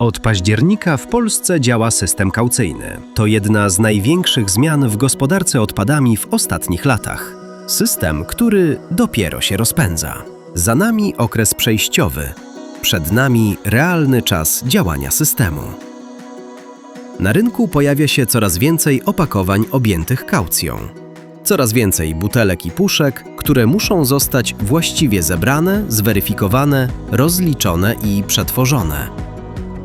Od października w Polsce działa system kaucyjny. To jedna z największych zmian w gospodarce odpadami w ostatnich latach. System, który dopiero się rozpędza. Za nami okres przejściowy. Przed nami realny czas działania systemu. Na rynku pojawia się coraz więcej opakowań objętych kaucją. Coraz więcej butelek i puszek, które muszą zostać właściwie zebrane, zweryfikowane, rozliczone i przetworzone.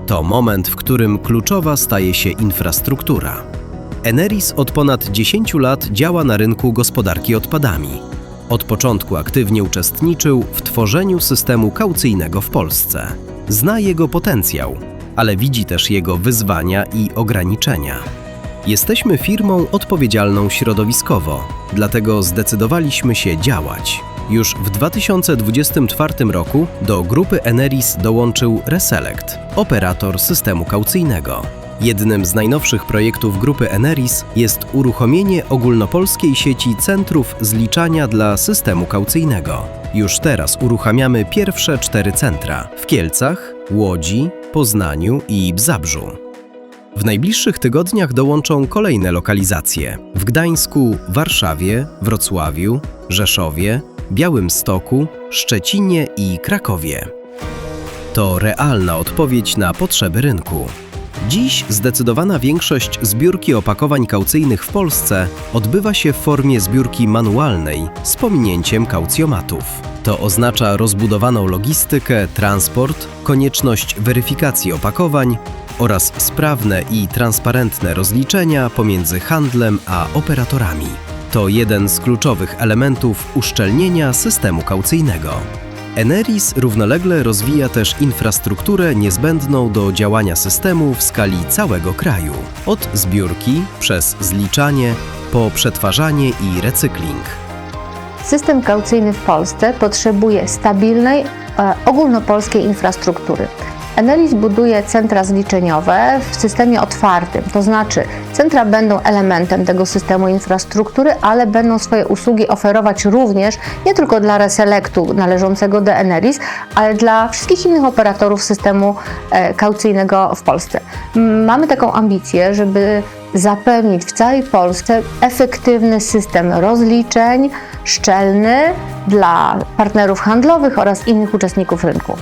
To moment, w którym kluczowa staje się infrastruktura. Eneris od ponad 10 lat działa na rynku gospodarki odpadami. Od początku aktywnie uczestniczył w tworzeniu systemu kaucyjnego w Polsce. Zna jego potencjał, ale widzi też jego wyzwania i ograniczenia. Jesteśmy firmą odpowiedzialną środowiskowo, dlatego zdecydowaliśmy się działać. Już w 2024 roku do grupy Eneris dołączył Reselect, operator systemu kaucyjnego. Jednym z najnowszych projektów grupy Eneris jest uruchomienie ogólnopolskiej sieci centrów zliczania dla systemu kaucyjnego. Już teraz uruchamiamy pierwsze cztery centra w Kielcach, Łodzi, Poznaniu i Zabrzu. W najbliższych tygodniach dołączą kolejne lokalizacje w Gdańsku, Warszawie, Wrocławiu, Rzeszowie, Białymstoku, Szczecinie i Krakowie. To realna odpowiedź na potrzeby rynku. Dziś zdecydowana większość zbiórki opakowań kaucyjnych w Polsce odbywa się w formie zbiórki manualnej z pominięciem kaucjomatów. To oznacza rozbudowaną logistykę, transport, konieczność weryfikacji opakowań oraz sprawne i transparentne rozliczenia pomiędzy handlem a operatorami. To jeden z kluczowych elementów uszczelnienia systemu kaucyjnego. Eneris równolegle rozwija też infrastrukturę niezbędną do działania systemu w skali całego kraju. Od zbiórki, przez zliczanie, po przetwarzanie i recykling. System kaucyjny w Polsce potrzebuje stabilnej, e, ogólnopolskiej infrastruktury. Enelis buduje centra zliczeniowe w systemie otwartym, to znaczy centra będą elementem tego systemu infrastruktury, ale będą swoje usługi oferować również nie tylko dla Reselectu należącego do Enelis, ale dla wszystkich innych operatorów systemu e, kaucyjnego w Polsce. Mamy taką ambicję, żeby zapewnić w całej Polsce efektywny system rozliczeń, szczelny dla partnerów handlowych oraz innych uczestników rynku.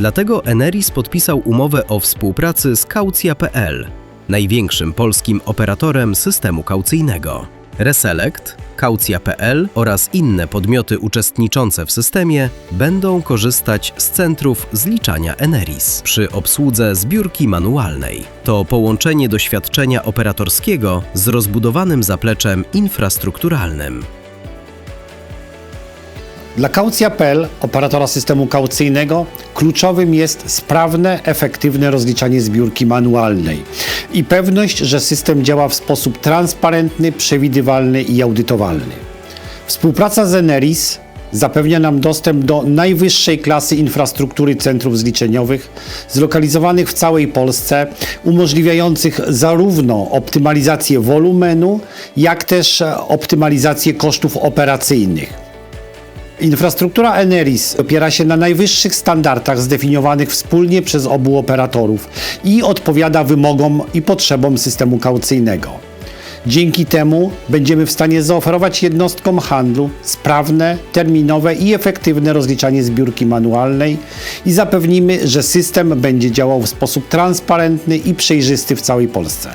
Dlatego Eneris podpisał umowę o współpracy z Kaucja.pl, największym polskim operatorem systemu kaucyjnego. Reselect, Kaucja.pl oraz inne podmioty uczestniczące w systemie będą korzystać z centrów zliczania Eneris przy obsłudze zbiórki manualnej. To połączenie doświadczenia operatorskiego z rozbudowanym zapleczem infrastrukturalnym. Dla Kaucja.pl, operatora systemu kaucyjnego, kluczowym jest sprawne, efektywne rozliczanie zbiórki manualnej i pewność, że system działa w sposób transparentny, przewidywalny i audytowalny. Współpraca z Eneris zapewnia nam dostęp do najwyższej klasy infrastruktury centrów zliczeniowych zlokalizowanych w całej Polsce, umożliwiających zarówno optymalizację wolumenu, jak też optymalizację kosztów operacyjnych. Infrastruktura Eneris opiera się na najwyższych standardach zdefiniowanych wspólnie przez obu operatorów i odpowiada wymogom i potrzebom systemu kaucyjnego. Dzięki temu będziemy w stanie zaoferować jednostkom handlu sprawne, terminowe i efektywne rozliczanie zbiórki manualnej i zapewnimy, że system będzie działał w sposób transparentny i przejrzysty w całej Polsce.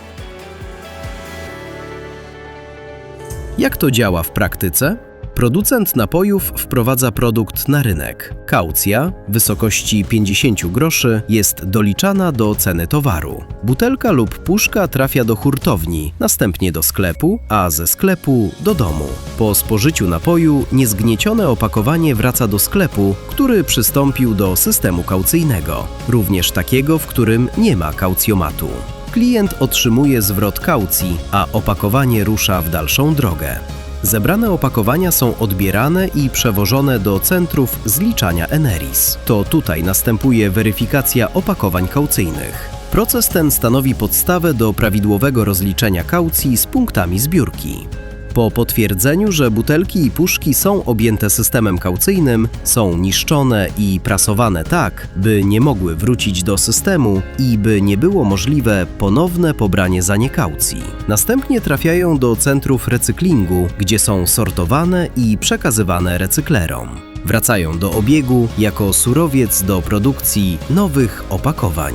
Jak to działa w praktyce? Producent napojów wprowadza produkt na rynek. Kaucja w wysokości 50 groszy jest doliczana do ceny towaru. Butelka lub puszka trafia do hurtowni, następnie do sklepu, a ze sklepu do domu. Po spożyciu napoju niezgniecione opakowanie wraca do sklepu, który przystąpił do systemu kaucyjnego, również takiego, w którym nie ma kaucjomatu. Klient otrzymuje zwrot kaucji, a opakowanie rusza w dalszą drogę. Zebrane opakowania są odbierane i przewożone do centrów zliczania Eneris. To tutaj następuje weryfikacja opakowań kaucyjnych. Proces ten stanowi podstawę do prawidłowego rozliczenia kaucji z punktami zbiórki. Po potwierdzeniu, że butelki i puszki są objęte systemem kaucyjnym, są niszczone i prasowane tak, by nie mogły wrócić do systemu i by nie było możliwe ponowne pobranie za nie kaucji. Następnie trafiają do centrów recyklingu, gdzie są sortowane i przekazywane recyklerom. Wracają do obiegu jako surowiec do produkcji nowych opakowań.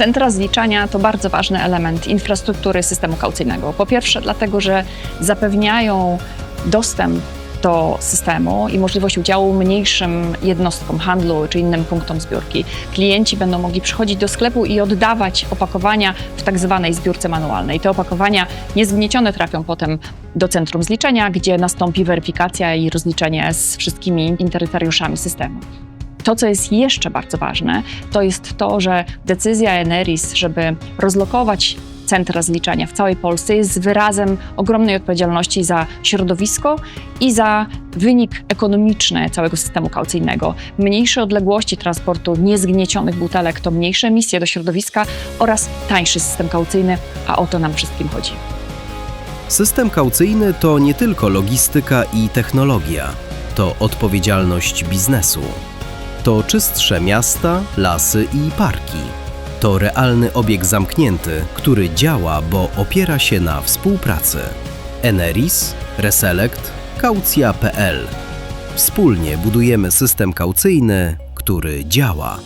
Centra zliczania to bardzo ważny element infrastruktury systemu kaucyjnego. Po pierwsze, dlatego, że zapewniają dostęp do systemu i możliwość udziału mniejszym jednostkom handlu czy innym punktom zbiórki. Klienci będą mogli przychodzić do sklepu i oddawać opakowania w tak zwanej zbiórce manualnej. Te opakowania niezgniecione trafią potem do centrum zliczenia, gdzie nastąpi weryfikacja i rozliczenie z wszystkimi interesariuszami systemu. To, co jest jeszcze bardzo ważne, to jest to, że decyzja Eneris, żeby rozlokować centra zliczania w całej Polsce, jest wyrazem ogromnej odpowiedzialności za środowisko i za wynik ekonomiczny całego systemu kaucyjnego. Mniejsze odległości transportu niezgniecionych butelek to mniejsze emisje do środowiska oraz tańszy system kaucyjny, a o to nam wszystkim chodzi. System kaucyjny to nie tylko logistyka i technologia, to odpowiedzialność biznesu. To czystsze miasta, lasy i parki. To realny obieg zamknięty, który działa, bo opiera się na współpracy. Eneris, Reselect, Kaucja.pl. Wspólnie budujemy system kaucyjny, który działa.